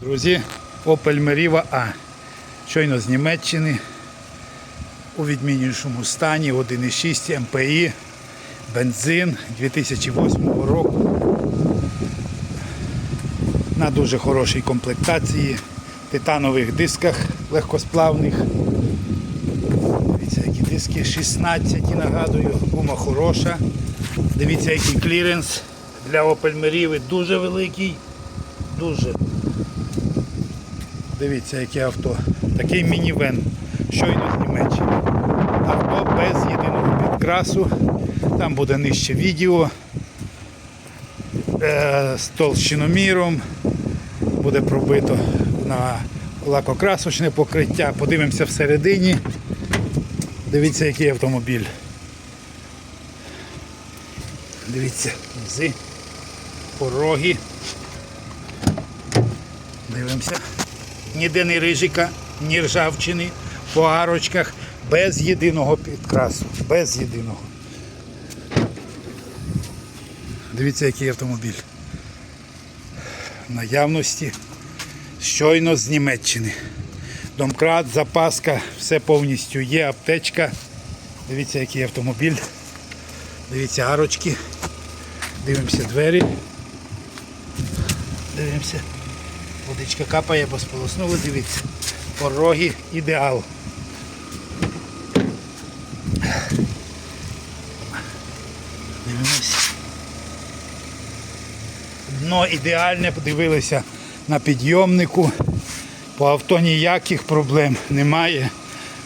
Друзі, Opel Meriva A. Щойно з Німеччини. У відміннішому стані 1,6 МПІ, бензин 2008 року. На дуже хорошій комплектації, титанових дисках легкосплавних. Дивіться, які диски 16, нагадую, гума хороша. Дивіться, який кліренс для Opel Meriva дуже великий. Дуже. Дивіться, яке авто. Такий мінівен. Щойно з Німеччини. Авто без єдиного підкрасу. Там буде нижче відео е, з толщиноміром. Буде пробито на лакокрасочне покриття. Подивимося всередині. Дивіться, який автомобіль. Дивіться, низи, пороги. Дивимося. Ніде ні рижика, ні ржавчини по арочках, без єдиного підкрасу. Без єдиного. Дивіться, який автомобіль. Наявності. Щойно з Німеччини. Домкрат, запаска, все повністю є, аптечка. Дивіться, який автомобіль. Дивіться арочки. Дивимося двері. Дивимося. Водичка капає, бо сполоснули, дивіться. Пороги ідеал. Дивимося. Дно ідеальне, подивилися на підйомнику. По авто ніяких проблем немає.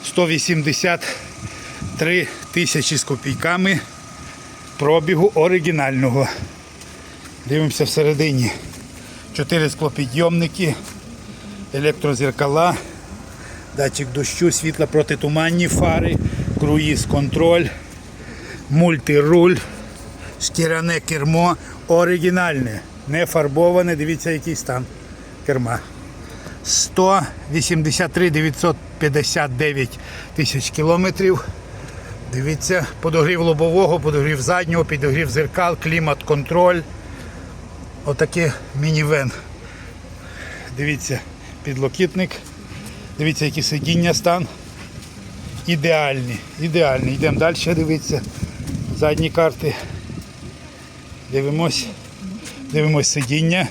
183 тисячі з копійками пробігу оригінального. Дивимося всередині. Чотири склопідйомники, електрозеркала, датчик дощу, світла протитуманні фари, круїз контроль, мультируль, шкіряне кермо, оригінальне, не фарбоване, дивіться який стан керма. 183 959 тисяч кілометрів. Дивіться, подогрів лобового, подогрів заднього, підогрів зеркал, клімат, контроль. Отаке мінівен. Дивіться, підлокітник. Дивіться, які сидіння стан. Ідеальні. Ідеальні. Йдемо далі, дивіться. Задні карти. Дивимось. Дивимось сидіння.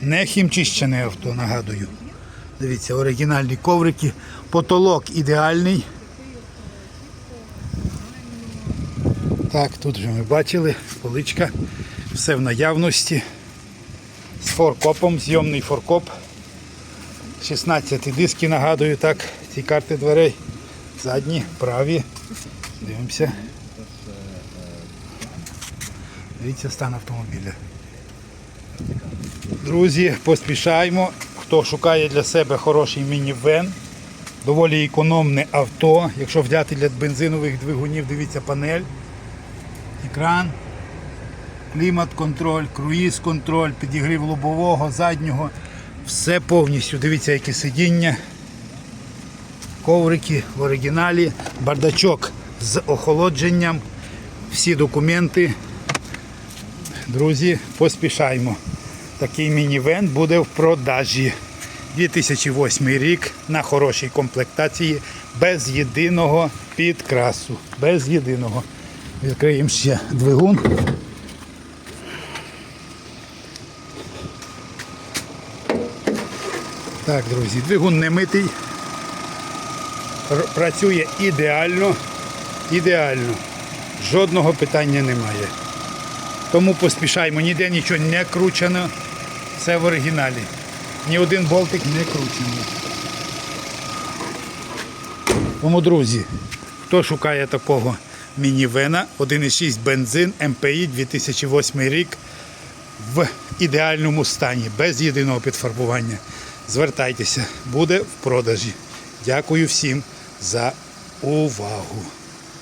Не хімчищене авто, нагадую. Дивіться, оригінальні коврики. Потолок ідеальний. Так, тут вже ми бачили, поличка, все в наявності. З форкопом, зйомний форкоп. 16 диски, нагадую, так, ці карти дверей. Задні, праві. Дивимося. Дивіться стан автомобіля. Друзі, поспішаємо. Хто шукає для себе хороший мінівен, доволі економне авто. Якщо взяти для бензинових двигунів, дивіться панель екран, клімат-контроль, круїз-контроль, підігрів лобового, заднього. Все повністю. Дивіться, які сидіння, коврики в оригіналі, бардачок з охолодженням, всі документи. Друзі, поспішаємо. Такий мінівен буде в продажі. 2008 рік на хорошій комплектації, без єдиного підкрасу. Без єдиного. Відкриємо ще двигун. Так, друзі, двигун не митий. Працює ідеально. Ідеально. Жодного питання немає. Тому поспішаємо, ніде нічого не кручено. Все в оригіналі. Ні один болтик не кручений. Тому, друзі, хто шукає такого мінівена 1,6 бензин МПІ 2008 рік в ідеальному стані, без єдиного підфарбування, звертайтеся, буде в продажі. Дякую всім за увагу.